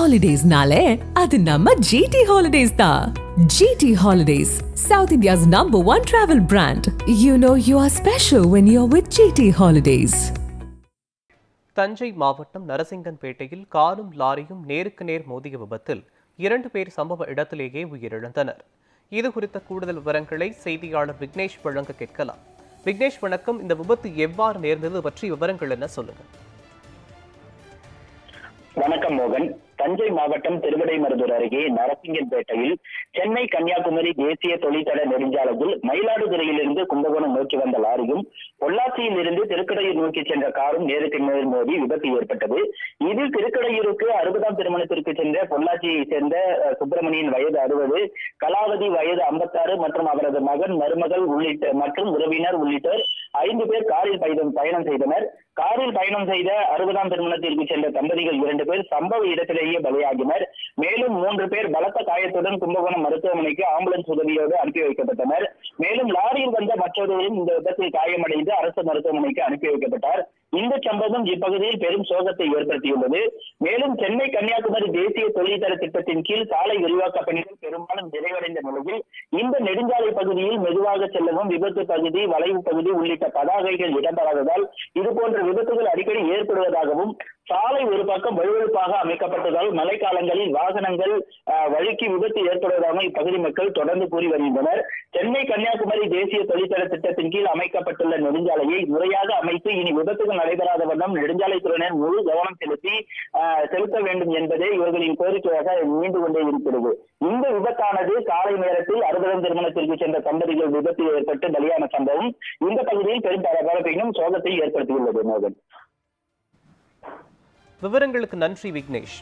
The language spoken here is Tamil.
ஹாலிடேஸ்னாலே அது நம்ம ஜிடி ஹாலிடேஸ் தான் GT holidays south India's number one travel brand you know you are special when you are with GT holidays Thanjai மாவட்டம் நரசிங்கன்பேட்டையில் காரும் லாரியும் நேருக்கு நேர் மோதிய விபத்தில் இரண்டு பேர் சம்பவ இடத்திலேயே உயிரிழந்தனர். இது குறித்த கூடுதல் விவரங்களை செய்தியாளர் விக்னேஷ் வழங்க கேட்கலாம். விக்னேஷ் வணக்கம். இந்த விபத்து எவ்வாறு நேர்ந்தது பற்றி விவரங்கள் என்ன சொல்லுங்க. வணக்கம் மோகன். தஞ்சை மாவட்டம் திருவிடைமருதூர் அருகே நரசிங்கன்பேட்டையில் சென்னை கன்னியாகுமரி தேசிய தொழிற்தட நெடுஞ்சாலையில் மயிலாடுதுறையிலிருந்து கும்பகோணம் நோக்கி வந்த லாரியும் பொள்ளாச்சியில் இருந்து திருக்கடையூர் நோக்கி சென்ற காரும் நேருக்கு நேர் மோதி விபத்து ஏற்பட்டது. இதில் திருக்கடையூருக்கு அறுபதாம் திருமணத்திற்கு சென்ற பொள்ளாச்சியை சேர்ந்த சுப்பிரமணியின் வயது அறுபது கலாவதி வயது ஐம்பத்தாறு மற்றும் அவரது மகன் மருமகள் உள்ளிட்ட மற்றும் உறவினர் உள்ளிட்டோர் ஐந்து பேர் காரில் பயணம் பயணம் செய்தனர். காரில் பயணம் செய்த அறுபதாம் திருமணத்திற்கு சென்ற தம்பதிகள் இரண்டு பேர் சம்பவ இடத்திலேயே பலியாகினர் மேலும் மூன்று பேர் பலத்த காயத்துடன் கும்பகோணம் மருத்துவமனைக்கு ஆம்புலன்ஸ் உதவியோடு அனுப்பி வைக்கப்பட்டனர். மேலும் லாரியில் வந்த மற்றொருவரும் இந்த விபத்தில் காயமடைந்து அரசு மருத்துவமனைக்கு அனுப்பி வைக்கப்பட்டார். இந்த சம்பவம் இப்பகுதியில் பெரும் சோகத்தை ஏற்படுத்தியுள்ளது. மேலும் சென்னை கன்னியாகுமரி தேசிய தொழில்தர திட்டத்தின் கீழ் சாலை விரிவாக்க பணிகள் பெரும்பாலும் நிறைவடைந்த நிலையில் இந்த நெடுஞ்சாலை பகுதியில் மெதுவாக செல்லவும் விபத்து பகுதி வளைவு பகுதி உள்ளிட்ட பதாகைகள் இடம்பெறாததால் இதுபோன்ற விபத்துகள் அடிக்கடி ஏற்படுவதாகவும் சாலை ஒரு பக்கம் வலுவழுப்பாக அமைக்கப்பட்டதால் மழைக்காலங்களில் வாகனங்கள் வழுக்கி விபத்து ஏற்படுவதாக இப்பகுதி மக்கள் தொடர்ந்து கூறி வருகின்றனர். சென்னை கன்னியாகுமரி தேசிய தொழிற்தட திட்டத்தின் கீழ் அமைக்கப்பட்டுள்ள நெடுஞ்சாலையை முறையாக அமைத்து இனி விபத்துகள் நடைபெறாத வண்ணம் நெடுஞ்சாலைத்துறையினர் முழு கவனம் செலுத்தி செலுத்த வேண்டும் என்பதே இவர்களின் கோரிக்கையாக நீண்டு கொண்டே இருக்கிறது. இந்த விபத்தானது காலை நேரத்தில் அறுபதாம் திருமணத்திற்கு சென்ற தம்பதிகள் விபத்து ஏற்பட்டு பலியான சம்பவம். இந்த பகுதியில் பெரும் பரபரப்பையும் சோகத்தை ஏற்படுத்தியுள்ளது மோகன். விவரங்களுக்கு நன்றி விக்னேஷ்.